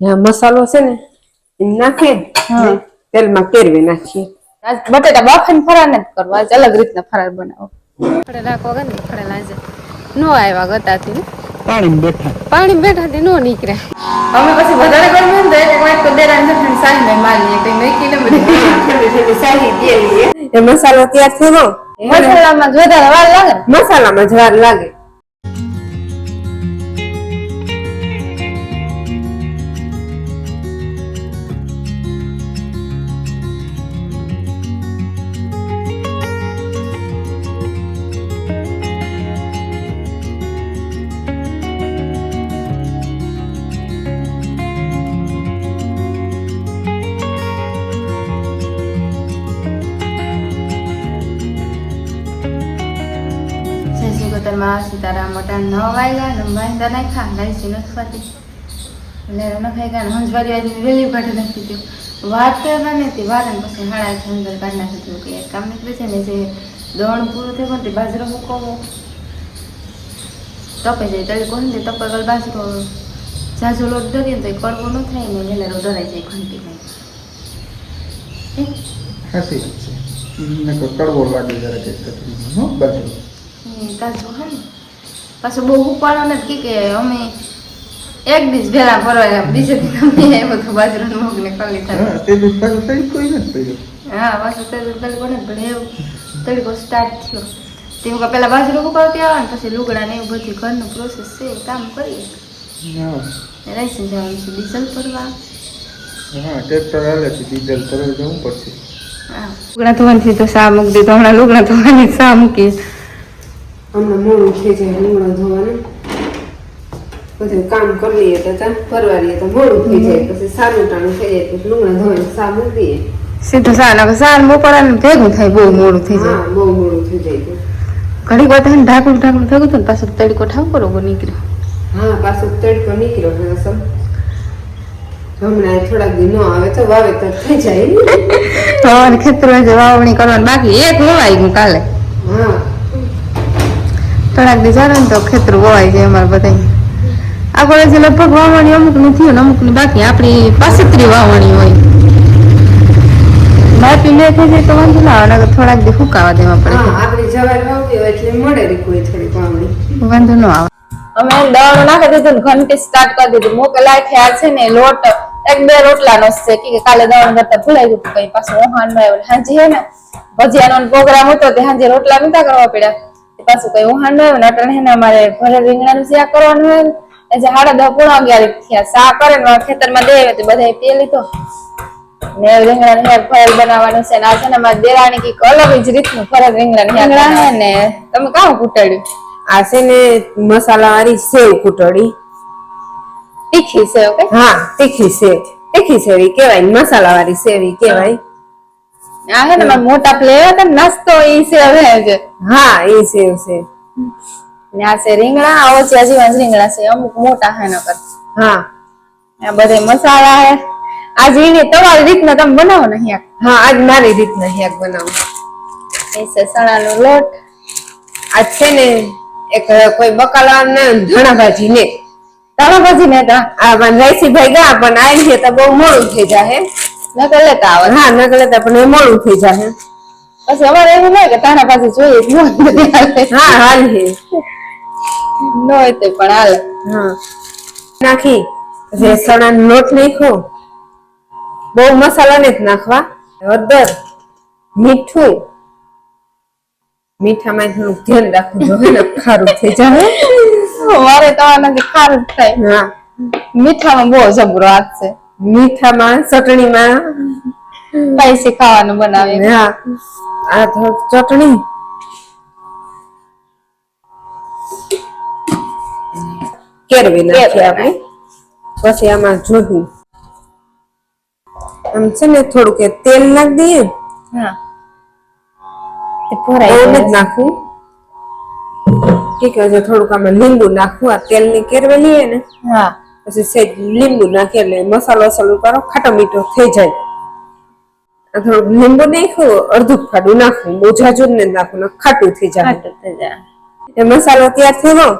મસાલો છે ને એ નાખે ને તેલમાં કેરવી નાખીએ બટેટા બાફીને ફરાર નથી કરવા આજ અલગ રીતના ફરાર બનાવો ફળે ને ફળે લાજે નો આવ્યા ગતાથી પાણી બેઠા પાણી બેઠાથી નો નીકળે અમે પછી વધારે ગરમી ને તો એક એક વાટકો દેરાની જેઠાણી સાહી મેં મારીએ કઈ બધી એ મસાલો તૈયાર થયો મસાલામાં જ વધારે વાર લાગે મસાલામાં જ વાર લાગે શ્રી સીતારામ મોટા ન વાગ્યા ને બાંધતા નાખ્યા લાઈસી નથી ફાતી એટલે ન ખાઈ ગયા હંસવારી આજે વેલી કાઢી નાખી દીધું. વાત કરવા ને તે વાર ને પછી હાડા અંદર કાઢી નાખી દીધું કે કામ નીકળે છે ને જે દોણ પૂરું થયું તે બાજરો મૂકવો. તપે જાય તળી કોણ તપે ગલ બાજરો. ઝાઝો લોટ ધરીએ તો એ કડવો ન થાય ને વેલેરો ધરાઈ જાય ઘંટી નહીં વાત કડવો લાગે જરા કે કચરીમાં હો બાજુ હમ, તાજું હે ને. પાછું બહુ ઉપાડો નથી કે કે અમે એક દિવસ ભેળા ફરવા બીજે દી અમે એ બધું બાજરાનું મગ ને કલી થાય. હા તે દૂધ પાછું થઈ કોઈ નથી પડ્યું હા પાછું તે તડકો ને પણ એવું તડકો સ્ટાર્ટ થયો. તે હું કહું પેલા બાજરો ઉપાડતી આવે ને પછી લુગડા ને એવું બધી ઘરનું પ્રોસેસ છે કામ કરીએ. રાઈસન જવાનું છે ડીઝલ ભરવા. હા ટ્રેક્ટર હાલે છે ડીઝલ પર જવું પડશે. હા. લુગડા ધોવાની તો સા મૂકી દીધો હમણાં લુગડા ધોવાની સા મૂકી. હમણાં મોડું થઈ જાય લીમડો ધોવાનું. પછી કામ કરી લઈએ તો ચાલ ફરવા રહીએ તો મોડું થઈ જાય પછી સારું ટાણું થઈ જાય પછી લીમડા ધોઈને સા મૂકીએ સીધું સા સાર મોકળા ભેગું થાય બહુ મોડું થઈ જાય. બહુ મોડું થઈ જાય ઘડીક વાર થાય ઢાકણું ઢાકણું થયું હતું ને પાછું તડકો ઠાવ બરોબર નીકળ્યો હા પાછો તડકો નીકળ્યો હવે સમ હમણાં થોડાક દિન આવે તો વાવેતર થઈ જાય સવારે ખેતરમાં જે વાવણી કરવાની બાકી. એક વવાઈ ગયું કાલે. હા થોડાક દી તો ખેતર વવાય જાય અમારે બધા આપણે જે લગભગ વાવણી અમુકની થયું ને અમુકની બાકી. આપણી પાસત્રી વાવણી હોય. બાકી લે થઈ જાય તો વાંધો ના આવે થોડાક દી ફૂકાવા દેવા પડે. હા આપણી જવાર વાવતી હોય એટલે મળે કોઈ થોડી વાવણી. વાંધો ન આવે. અમે દવાનું નાખી દીધું ને ઘંટી સ્ટાર્ટ કરી દીધું. મોકલાય થયા છે ને લોટ એક બે રોટલા નો છે. કે કાલે દવાનું કરતા ભૂલાઈ ગયું કઈ પાછું ઓહાનમાં આવ્યું. હાજી હે ને ભજીયાનો પ્રોગ્રામ હતો તે હાજી રોટલા નતા કરવા પડ્યા. પાછું કઈ માં આવ્યું ને હે ને અમારે ઘરે રીંગણાનું શાક કરવાનું હોય એ જે હાડા દસ પૂણા અગિયાર થયા શા કરે ને ખેતરમાં દે તો બધા પી લીધો. ને રીંગણાનું શાક ફરલ બનાવવાનું છે ને આ છે ને અમારી દેરાણી કંઈક અલગ જ રીતનું ફરલ રીંગણાનું રીંગણા હે ને? તમે કામ કૂટાડ્યું? આ છે ને મસાલા વાળી સેવ કુટડી તીખી સેવ હા તીખી સેવ. તીખી સેવી કેવાય મસાલા વાળી સેવી કેવાય આ હે ને મારા મોટા પ્લેયર હતા નાસ્તો ઈ છે હવે હા એ સેવ છે. ને આ છે રીંગણા આવો છે જીવન રીંગણા છે અમુક મોટા હે નકર. હા. આ બધે મસાલા હે. આજ જીની તમારી રીતના તમે બનાવો ને અહીંયા? હા આજ મારી રીતના શાક બનાવો. એ છે સણાનો લોટ. આજ છે ને એક કોઈ બકાલા ને ધણા ભાજી ને તારા ભાજી ને તા? આ રાઈસી ભાઈ ગયા પણ આવી છે તો બહુ મોડું થઈ જાય નકર લેતા આવે. હા નકલે લેતા પણ એ મોડું થઈ જાય પછી અમારે એવું કે તારા પાસે જોઈએ જ હોય તો. હા હાલ નો હોય પણ હાલ. હા. નાખી. પછી સણાનો લોટ નાખ્યો. બહુ મસાલા ને જ નાખવા. હળદર મીઠું. મીઠામાં થોડું ધ્યાન રાખવું જોઈએ ને ખારું થઈ જાય મારે તો આનાથી ખારું થાય. હા. મીઠામાં બહુ જબરો હાથ છે. મીઠામાં ચટણીમાં. સ્પાઈસી ખાવાનું બનાવે હા આ ચટણી. કેરવી નાખીએ આપણે. પછી આમાં જોયું આમ છે ને થોડુંક તેલ નાખી દઈએ. હા. ભરાઈ નથી ઠીક છે થોડુંક આમાં લીંબુ નાખવું આ તેલની કેરવી લઈએ ને. હા. પછી સેજ લીંબુ નાખી એટલે મસાલો વસાલો કરો ખાટો મીઠો થઈ જાય. થોડુંક લીંબુ નાખ્યું અડધું ખાડું નાખવું બહુ જાજુ ને નાખવું ખાટું થઈ જાય. ખાટું થઈ જાય. એ મસાલો તૈયાર થયો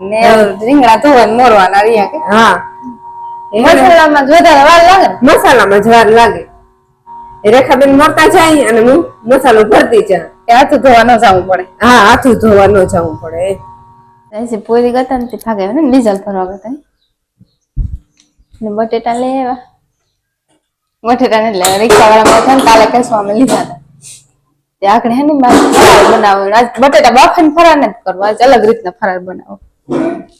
ને રીંગણા ધોવા મોરવાના રહ્યા કે. હા. મસાલામાં જ વધારે વાર લાગે મસાલામાં જ વાર લાગે. એ રેખાબેન મરતા જાય અને હું મસાલો ભરતી જા કે હાથું ધોવા ન જવું પડે. હા હાથું ધોવા ન જવું પડે. પૂરી કરતા ને તે ભાગે ને ડીઝલ ભરવા કરતા. ને બટેટા લઈ આવ્યા બટેટા ને એટલે રિક્ષા વાળા હતા કાલે કહેશું અમે લીધા હતા. તે આગળ હે ને ફરાળ બનાવો આજ બટેટા બાફાને ફરાર ને કરવા, આજ અલગ રીતના ફરાર બનાવો.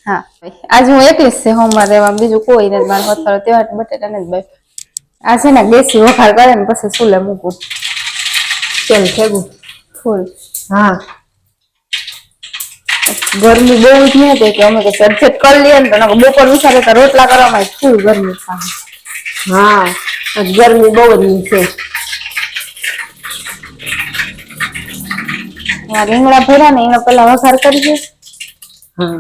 હા, આજ હું એકલી છે હોમમાં રહેવા બીજું કોઈ નથી મારો હથવારો તેવા બટેટા ને જ બાફ્યા. આ છે ને દેશી વખાર કરે ને પછી સુલે મૂકું. કેમ ભેગું? ફૂલ. હા. ગરમી બહુ જ નહીં હતી કે અમે તો સજ્જત કરી લઈએ ને તો બપોર વિચારે તો રોટલા કરવામાં શું ગરમી હા ગરમી બહુ જ છે. આ રીંગણા ભર્યા ને એનો પેલા વઘાર કરીએ હા.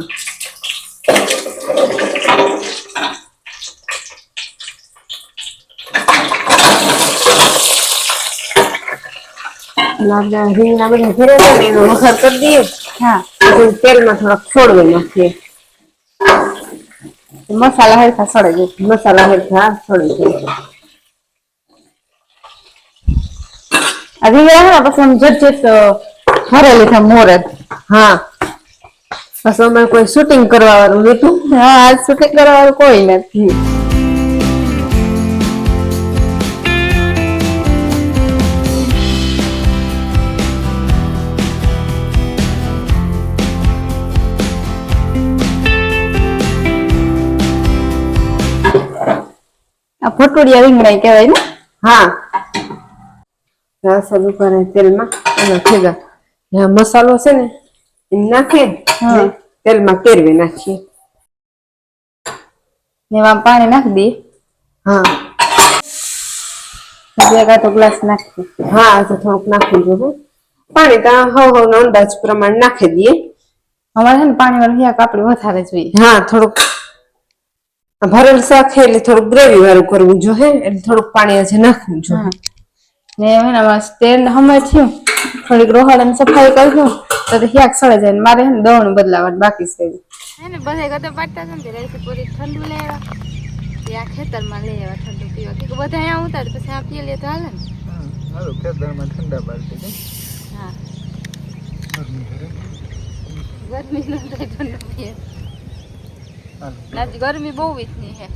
રીંગણા બધા ભર્યા છે ને એનો વઘાર કરી દઈએ. હા. તેલમાં થોડાક છોડવી નાખીએ મસાલા હરખા સળે જાય મસાલા હરખા છોડી દઈએ આ રીંગણા છે ને પછી આમ જટ જટ ભરે લીધા મોરે હા પછી અમારે કોઈ શૂટિંગ કરવા વાળું નતું હા આજ સુધી કરવા વાળું કોઈ નથી આ ફટોડિયા રીંગણા કહેવાય ને? હા. રાસલ દુકાને તેલમાં અને ભેગા. આ મસાલો છે ને એ નાખે તેલમાં કેરવી નાખીએ. ને એમાં પાણી નાખી દઈએ. હા. બે તો ગ્લાસ નાખી હા તો થોડુંક નાખી દઉં પાણી તો હવ હવ નો અંદાજ પ્રમાણે નાખી દઈએ. અમારે છે ને પાણી વાળું શાક વધારે જોઈએ. હા થોડુંક ભરેલ શાક છે એટલે થોડુંક ગ્રેવી વાળું કરવું જોઈએ એટલે થોડુંક પાણી આજે નાખવું. જોઈએ ને હવે ને સ્ટેન્ડ હમે થયું. થોડીક રોહાડાની સફાઈ કરશું તો ક્યાંક શાક સળે જાય ને મારે દવણ બદલાવાનું બાકી છે. હે ને બધા ગતો પાટતા છે ને રેસી પૂરી ઠંડુ લઈ આવ્યા. ત્યાં ખેતરમાં લઈ આવ્યા ઠંડુ પીવા. કે બધા અહીંયા ઉતાર પછી આ પી લે તો હાલે ને. હાલો ખેતરમાં ઠંડા બાલટી હા. ગરમી નો? થાય ઠંડુ પીએ. આજ ગરમી બહુ વીતની છે.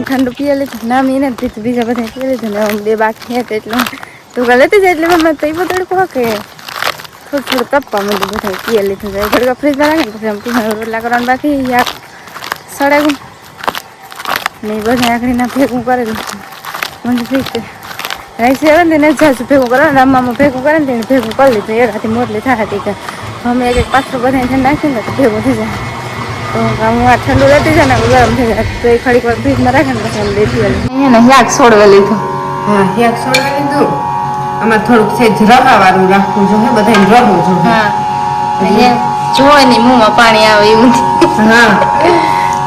ઠંડુ પીએ લીધું ના મેં નથી બીજા બધા પીએ લીધું ને બે બાકી હતા એટલે. તું કાલે જ જાય એટલે મમ્મી તો એ બધું કહો કે થોડું થોડું તપવા મળ્યું બધા પીએ લીધું જાય ઘડીક ફ્રીજમાં રાખે પછી આમ પીવાનું રોટલા કરવાનું બાકી યાર સળે ને એ બધા આખરીના ભેગું કરેલું મને ઠીક છે રાઈસ આવે ને તેને જાજુ ભેગું કરે ને રમવામાં ભેગું કરે ને તેને ભેગું કરી લીધું એ હાથી મોટલી થાય હતી કે અમે એક એક પાછળ બધા છે નાખીએ ને તો ભેગું થઈ જાય તો હું આ ઠંડુ રહેતી જાય ને ગરમ થઈ જાય તો એ ખડીક વાર ફ્રીજમાં રાખે ને પછી અમે લેતી આવે અહીંયા ને યાદ છોડવા લીધું હા યાક છોડવા લીધું આમાં થોડુંક છે જ રવાવાળું રાખવું જોઈએ બધાને રહવું જોઈએ. હા. અહીંયા જોવે ને મોંમાં પાણી આવે એવું હા.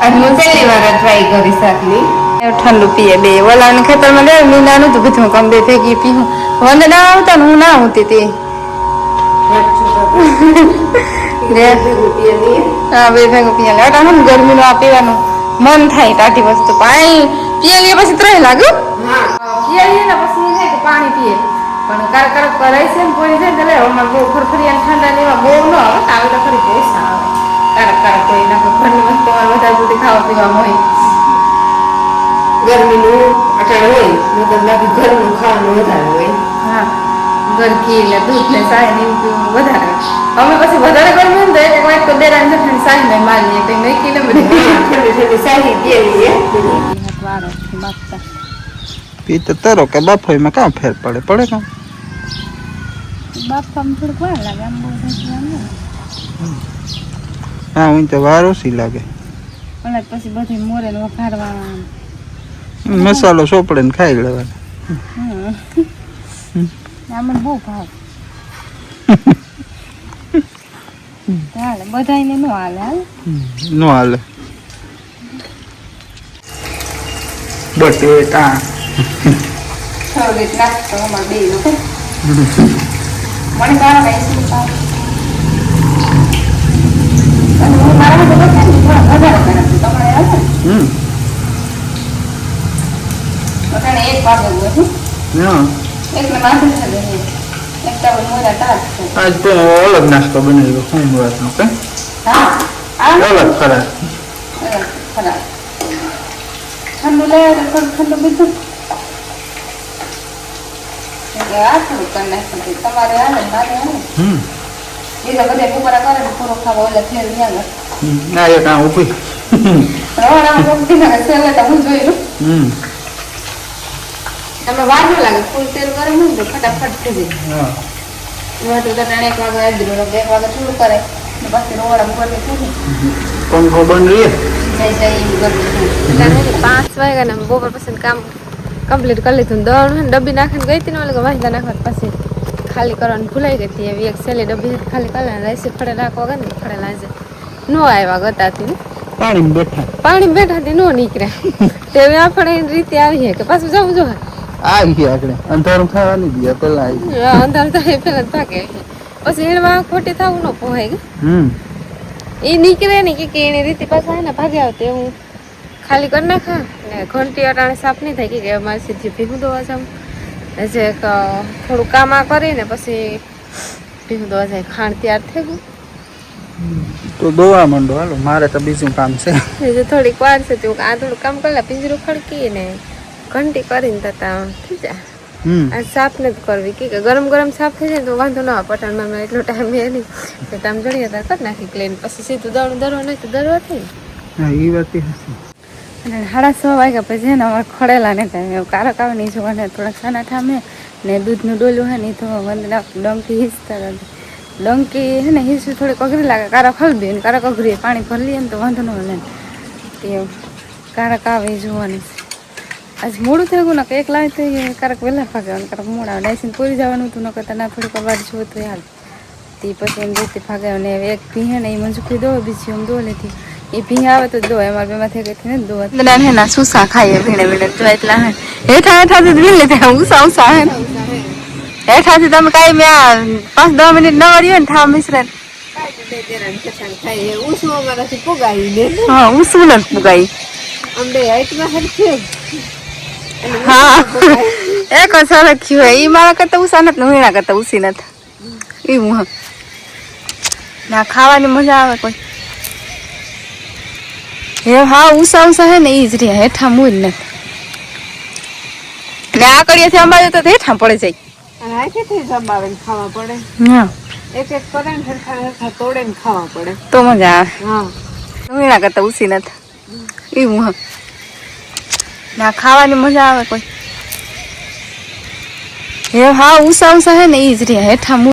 અને હું પહેલી વાર ટ્રાય કરીશ આટલી ઠંડુ પીએ બે. ઓલાને ખેતરમાં લે મીંડાનું તો બધું કમ બે ભેગી પીવું વંદ ના આવતા ને હું ના આવતી તે. હા બે ભેગું પીએ લે. અટાણું ને ગરમીનું આ પીવાનું મન થાય ટાટી વસ્તુ. પાણી પીએ પછી ત્રણ લાગે પીએ ને પછી પાણી પીએ. પણ કારક કારક કરાય છે ને કોઈ છે ને એટલે હમણાં બહુ ફરફરિયા ઠંડા લેવા બહુ ન આવે આવે તો ખરી પૈસા આવે. કારક કારક કોઈ નાખો ઘરની વસ્તુ વધારે બધી ખાવા પીવા હોય. ગરમીનું અટાણ હોય મતલબ બાકી ઘરનું ખાવાનું વધારે હોય. હા ગરકી એટલે દૂધ ને સાય ને એવું વધારે અમે પછી વધારે ગરમી હોય ને તો એક વાટ તો દેરાની જઠાણી સાય ને મારીએ કઈ નહીં ને બધી ઠંડી ઠંડી સાહી દેવી એ વારો પી તો તરો કે બફોઈમાં કાં ફેર પડે પડે કાં બાપા થોડુંક વાર લાગે આમ બહુ ધસવાનું હા હું તો વાર ઓછી લાગે. અને પછી બધી મોરે ને વઘારવાના મસાલો સોપડે ને ખાઈ લેવાનો. મને બહુ ભાવ. હાલે બધાયને નો હાલે હાલ. નો હાલે. બટેટા. અમાર બે નો ભાવે અને હું મારા છું તમારે એક ભાગે છે હા માથું છે એક ટાવર મોરા છે આજ તો અલગ નાસ્તો બનાવ્યો સોમવારનો કે હા અલગ ખરા ખરાબ ઠંડુ લે ઠંડુ બીજું એટલે કરી નાખ્યું તમારે હાલે મારે હાલે બીજા બધા ટુકડા કરે ને પૂરો ખાવા ઓલા ફેર ન્યા ના એક આ ઊભી રવાડામાં પકડી નાખે છેલ્લે તો હું જોઈ લઉં. હમ. તમે વાર ન લાગે ફૂલ તેલ ગરમ ને તો ફટાફટ થઈ જાય. હા. તો તને એક વાગે આવી દીધું એક વાગે થોડું કરે. પછી થઈ ને પાંચ વાગ્યા ને બપોર પછી કામ કમ્પ્લીટ કરી લીધું દળ ડબ્બી નાખીને ગઈ હતી ને ઓલે વાંચતા નાખવા પછી ખાલી કરવાનું ભૂલાઈ ગઈ હતી. એવી એક સેલી ડબ્બી ખાલી કરી રાઈસી ફળે નાખવા ગઈ ને ફળે લાજે. નો આવ્યા ગતાથી પાણી બેઠા. પાણી બેઠાથી નો નીકળ્યા તે આપણે રીતે આવીએ કે પાછું જવું જો. આવી ગયા આપણે અંધારું થવા નહીં પેલા આવી. અંધારું થાય પેલા થાકે પછી એમાં ખોટી થવું ન પોહાય હમ. એ નીકળે ને કે એની રીતે પાછા એને ભાગ્યા આવતી. હું ખાલી કરી નાખા ને ઘંટી અટાણે સાફ નહીં થાય કે અમારે સીધી ભીહું દોવા જાઉં જે થોડું કામ આ કરીને પછી ભીહું દોવા જાય ખાણ તૈયાર થઈ ગયું. તો દોવા માંડો હાલો મારે તો બીજું કામ છે. એ થોડીક વાર છે તું આ થોડું કામ કરી લે પિંજરું ખડકી ને ઘંટી કરીને તતા થઈ જાય. આ સાફ નથી કરવી કે ગરમ ગરમ સાફ થઈ જાય ને તો વાંધો ના આવે પટાણમાં એટલો ટાઈમ એ નહીં. તો તમે જણીએ કરી નાખી ક્લીન પછી સીધું દળું દરવા નહીં તો દરવા થઈ હા એ વાત હશે. અને સાડા છ વાગ્યા પછી ને અમારે ખડેલા ને થાય એવું કારક આવે નહીં જોવા જોવાને થોડાક સાના ઠામે ને દૂધનું ડોલું હોય ને તો વંદના ડંકી હિસતા ડંકી હે ને હિંચવી થોડીક અઘરી લાગે. કારક હલબી ને કારક અઘરી પાણી ભરી ને તો વાંધો ન લે તે કારક આવે એ જોવાની. આજ મોડું થઈ ગયું ને કે એક લાવી તો કારક વહેલા ભાગ્યા કારક મોડા ડાયસીને પૂરી જવાનું હતું ન કરતા ના થોડીક અવાજ જોવો તો હાલ. તે પછી એમ રીતે ભાગે અને એક ભીહે ને એ મંજુકી દો, બીજી એમ દો લીધી એ ભી આવે તો દો અમારે બેમાં થઈ ગઈ ને, દો એટલે હે સુસા ખાઈએ ભીણે ભીણે જો એટલા હે. હેઠા હેઠાથી ભીણ હે. હેઠાથી તમે કાઈ મેં પાંચ દસ મિનિટ ન વળી ને ઠામ મિશ્રણ. ખાવાની મજા આવે કોઈ. હે હા ઉસા ઉસા હે ને ઈ જ રહ્યા હેઠા મૂજ નથી. ને આ કડિયાથી અંબાજે તો હેઠા પડી જાય અને હાથેથી જમાવે ને ખાવા પડે? હા. એક એક કરે ને હરખા હરખા તોડે ને ખાવા પડે. તો મજા આવે. હા. હું એના કરતા ઉસી નથી. એ હા ના ખાવાની મજા આવે કોઈ. હે હા ઉસા ઉસા હે ને એ જ રહ્યા હેઠા